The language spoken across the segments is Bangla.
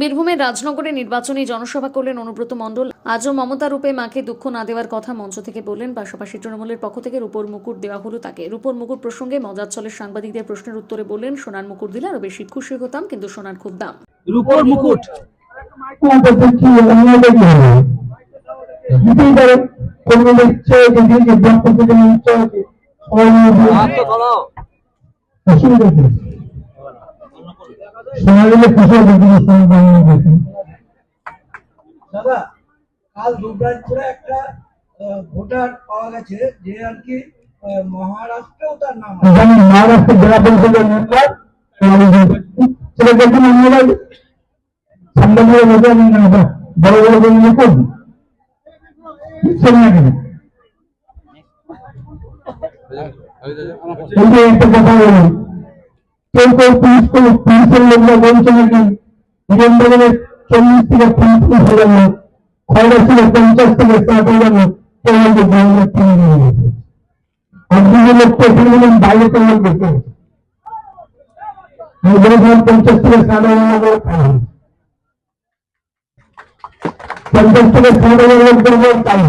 বীরভূমের রাজনগরে নির্বাচনী জনসভা করলেন অনুব্রত মণ্ডল। আজও মমতা রূপে মাকে দুঃখ না দেওয়ার কথা মঞ্চ থেকে বললেন পাশাপাশি তৃণমূলের পক্ষ থেকে রূপোর মুকুট দেওয়া হলো তাকে। রূপোর মুকুট প্রসঙ্গে মজার চলের সাংবাদিকদের প্রশ্নের উত্তরে বললেন সোনার মুকুট দিলে আরও বেশি খুশি হতাম কিন্তু সোনার খুব দাম। রূপোর মুকুট? ধরো অসুবিধা কি সবাই মিলে খুশি হবে কিন্তু সবাই দাদা কাল দুবরাজপুরে একটা আহ, ভোটার পাওয়া গেছে যে আর কি মহারাষ্ট্রেও তার নাম মহারাষ্ট্র জেলা পরিষদের মেম্বার সেটা দেখুন অন্যরা সাংবাদিকের মধ্যে আমি বড় বড় বলে লিখুন লিখছেন না কেন এই একটা কথা বলি কেউ কেউ পুলিশ করে পুলিশের লোকরা বলছে নাকি বৃন্দাবনে চল্লিশ থেকে পঞ্চাশ হাজার লোক খয়রা ছিল পঞ্চাশ থেকে ষাট হাজার লোক কেউ বলছে বাংলার থেকে নিয়ে গেছে একদিকে লোক তো এখানে বলেন বাইরে তো লোক দেখে আমি বলেছিলাম পঞ্চাশ থেকে ষাট হাজার লোক পাই পঞ্চাশ থেকে ষাট হাজার লোক করবো তাই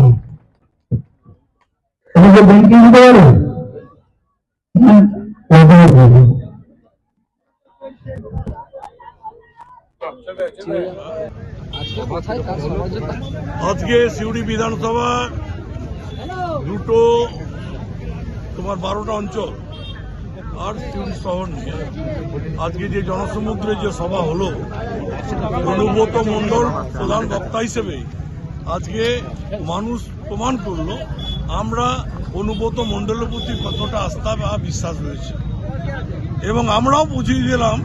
আমাকে ব্যাংকিং দিতে পারে হ্যাঁ, ওটাই বলবো। আজকে সিউড়ি বিধানসভা দুটো তোমার বারোটা অঞ্চল আর সিউড়ি শহর নিয়ে। আজকে যে জনসমুদ্রে যে সভা হলো, অনুব্রত মণ্ডল প্রধান বক্তা হিসেবে আজকে মানুষ প্রমাণ করল, আমরা অনুব্রত মণ্ডলের প্রতি কতটা আস্থা বা বিশ্বাস রয়েছে। এবং আমরাও বুঝিয়ে দিলাম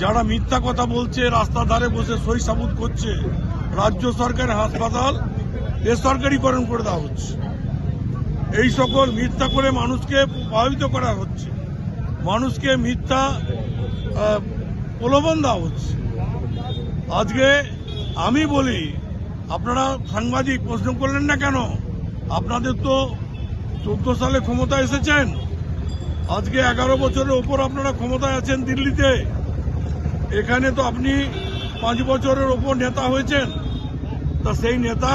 যারা মিথ্যা কথা বলছে রাস্তার ধারে বসে সই সাবুত করছে, রাজ্য সরকারের হাসপাতাল বেসরকারিকরণ করে দেওয়া হচ্ছে। এই সকল মিথ্যা করে মানুষকে প্রভাবিত করা হচ্ছে। মানুষকে মিথ্যা প্রলোভন দেওয়া হচ্ছে। আজকে আমি বলি, আপনারা সাংবাদিক প্রশ্ন করলেন না কেন? আপনাদের তো চোদ্দ সালে ক্ষমতা এসেছেন। আজকে এগারো বছরের ওপর আপনারা ক্ষমতায় আছেন দিল্লিতে। এখানে তো আপনি পাঁচ বছরের ওপর নেতা হয়েছেন। তা সেই নেতা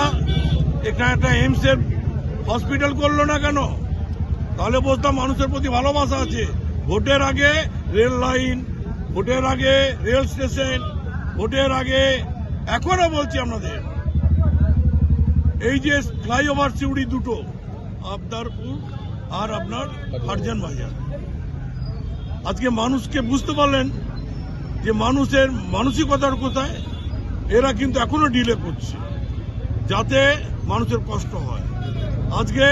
এখানে একটা এইমসের হসপিটাল করল না কেন? তাহলে বলতাম মানুষের প্রতি ভালোবাসা আছে। ভোটের আগে রেল লাইন ভোটের আগে রেল স্টেশন ভোটের আগে এখনও বলছি আপনাদের এই যে ফ্লাইওভার সিউড়ি দুটো আবদারপুর আর আপনার ফারজান বাজার। আজকে মানুষকে বুঝতে পারলেন যে মানুষের মানসিকতার কোথায় এরা কিন্তু এখনও ডিলে করছে যাতে মানুষের কষ্ট হয়। আজকে